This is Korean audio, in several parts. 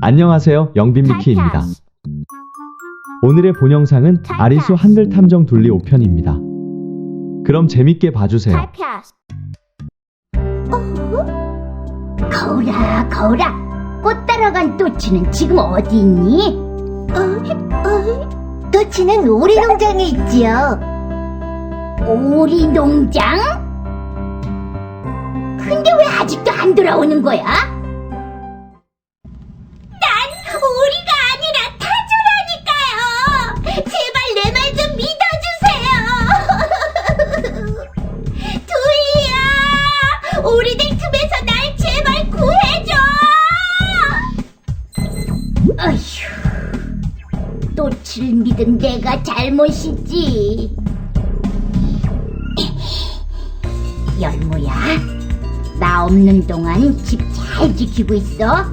안녕하세요. 영빈미키입니다. 오늘의 본 영상은 아리수 한글 탐정 둘리 5편입니다. 그럼 재밌게 봐주세요. 거울아, 거울아. 꽃 따라간 또치는 지금 어디 있니? 어, 어, 또치는 오리 농장에 있지요. 오리 농장? 근데 왜 아직도 안 돌아오는 거야? 난 오리가 아니라 타조라니까요. 제발 내 말 좀 믿어주세요. 두이야, 오리들 틈에서 날 제발 구해줘. 어휴, 또치를 믿은 내가 잘못이지. 나 없는 동안 집 잘 지키고 있어.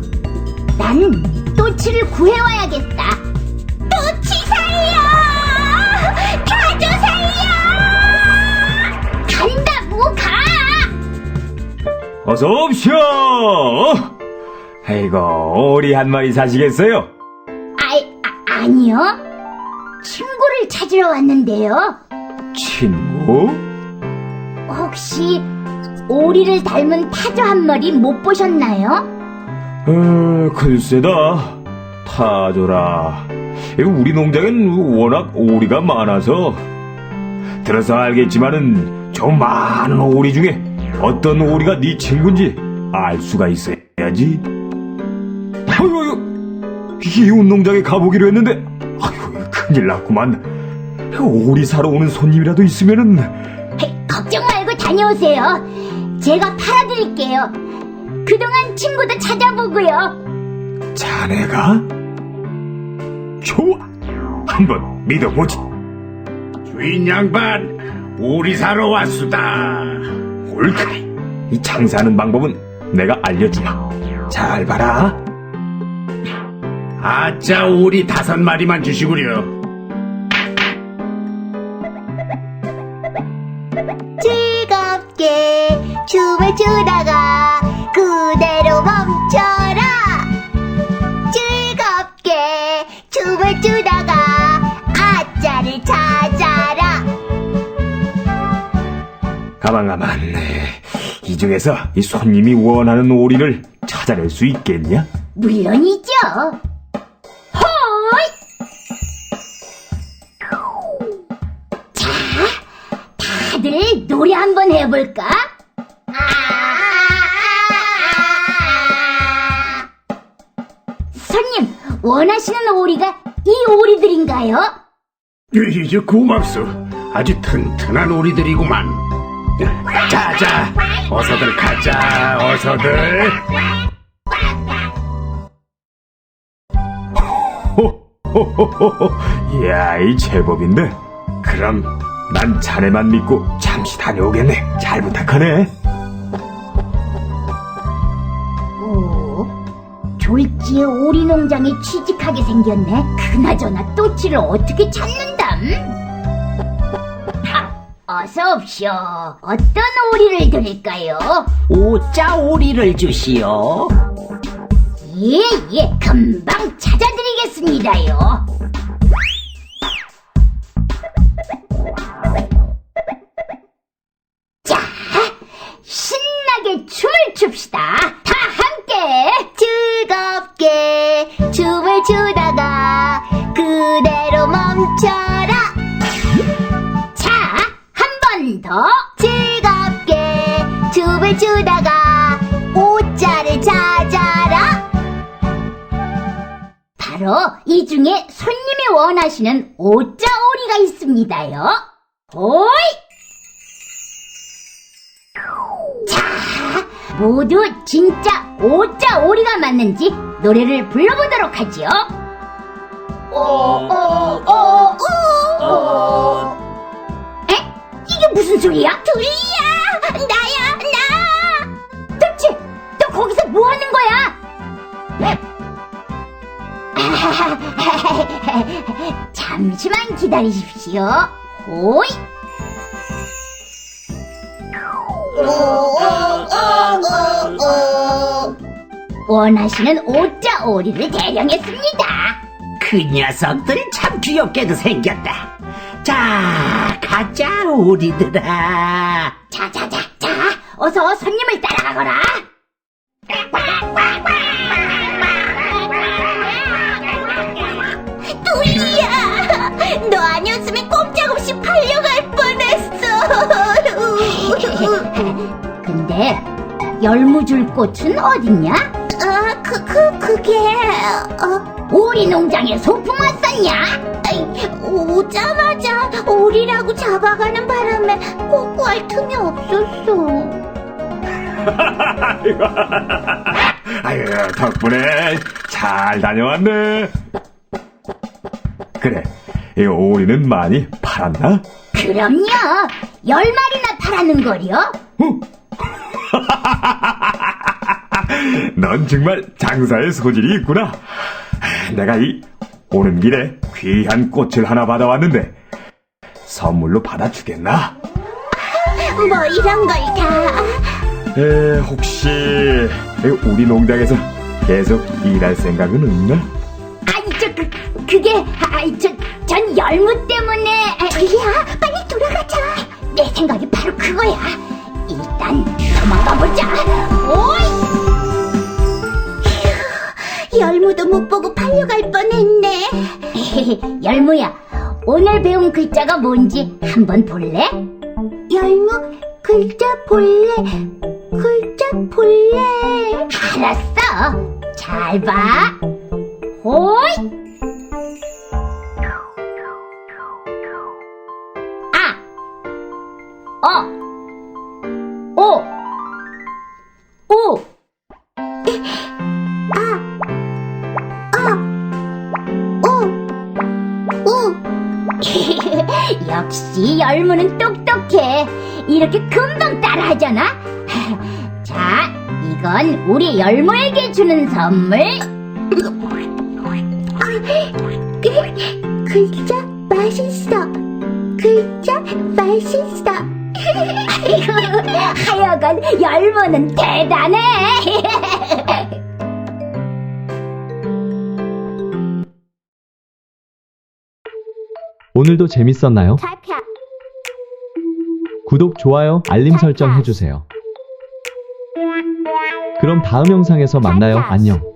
난 또치를 구해와야겠다. 또치 살려! 가져 살려! 간다고 가! 어서 옵쇼! 아이고, 오리 한 마리 사시겠어요? 아이, 아, 아니요. 친구를 찾으러 왔는데요. 친구? 혹시 오리를 닮은 타조 한 마리 못 보셨나요? 어, 글쎄다. 타조라. 이거 우리 농장엔 워낙 오리가 많아서. 들어서 알겠지만은 저 많은 오리 중에 어떤 오리가 네 친구인지 알 수가 있어야지. 아유, 아유, 이웃 농장에 가보기로 했는데, 아유, 큰일 났구만. 오리 사러 오는 손님이라도 있으면은, 헤, 걱정 말고 다녀오세요. 제가 팔아드릴게요. 그동안 친구도 찾아보고요. 자네가? 좋아! 한번 믿어보지. 주인 양반, 오리 사러 왔수다. 옳그래. 이 장사하는 방법은 내가 알려주마. 잘 봐라. 아짜 오리 다섯 마리만 주시구려. 즐겁게 춤을 추다가 그대로 멈춰라. 즐겁게 춤을 추다가 아짜를 찾아라. 가만 가만. 이 중에서 이 손님이 원하는 오리를 찾아낼 수 있겠냐? 물론이죠. 헐! 자, 다들 노래 한번 해볼까? 원하시는 오리가 이 오리들인가요? 이제 고맙소. 아주 튼튼한 오리들이구만. 자자, 어서들 가자, 어서들. 호호호호. 이야, 이 제법인데. 그럼 난 자네만 믿고 잠시 다녀오겠네. 잘 부탁하네. 졸지에 오리 농장에 취직하게 생겼네. 그나저나 또치를 어떻게 찾는담? 하, 어서 옵쇼. 어떤 오리를 드릴까요? 오짜 오리를 주시오. 예, 예, 금방 찾아드리겠습니다요. 추다가 오자를 찾아라. 바로 이 중에 손님이 원하시는 오자 오리가 있습니다요. 오이! 자, 모두 진짜 오자 오리가 맞는지 노래를 불러보도록 하지요. 오 오 오오 에? 이게 무슨 소리야? 둘이야! 잠시만 기다리십시오. 호이! 원하시는 오자 오리를 대령했습니다. 그 녀석들 참 귀엽게도 생겼다. 자, 가자, 오리들아. 자자자 자 어서 손님을 따라가거라. 두리야 꼼짝없이 팔려갈 뻔했어. 근데 열무줄 꽃은 어딨냐? 아, 그, 그, 그게, 어, 오리 농장에 소풍 왔었냐? 아이, 오자마자 오리라고 잡아가는 바람에 꼬꾸할 틈이 없었어. 아유, 덕분에 잘 다녀왔네. 그래, 이 오리는 많이 팔았나? 그럼요. 열 마리나 팔아는 거려. 넌 정말 장사에 소질이 있구나. 내가 이 오는 길에 귀한 꽃을 하나 받아왔는데 선물로 받아주겠나? 뭐 이런 걸 다. 에, 혹시 우리 농장에서 계속 일할 생각은 없나? 그, 그게 아이 저전 열무 때문에 야 빨리 돌아가자. 내 생각이 바로 그거야. 일단 도망가 보자. 오이! 휴, 열무도 못 보고 팔려갈 뻔했네. 열무야 오늘 배운 글자가 뭔지 한번 볼래? 열무 글자 볼래? 글자 볼래? 알았어. 잘 봐. 호이! 어! 오! 오! 아! 어! 오! 오! 역시 열무는 똑똑해. 이렇게 금방 따라하잖아. 자, 이건 우리 열무에게 주는 선물. 그, 글자 맛있어. 글자 맛있어. 아이고, 하여간 열무는 대단해. 오늘도 재밌었나요? 구독, 좋아요, 알림 설정 해주세요. 그럼 다음 영상에서 만나요. 안녕.